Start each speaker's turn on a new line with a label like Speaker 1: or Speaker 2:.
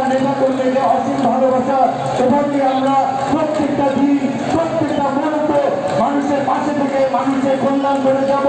Speaker 1: নেতা নেতা কর্মীকে অসীম ভালোবাসা সেখান দিয়ে আমরা প্রত্যেকটা দিন, প্রত্যেকটা মুহূর্ত মানুষের পাশে থেকে মানুষের কল্যাণ করে যাব।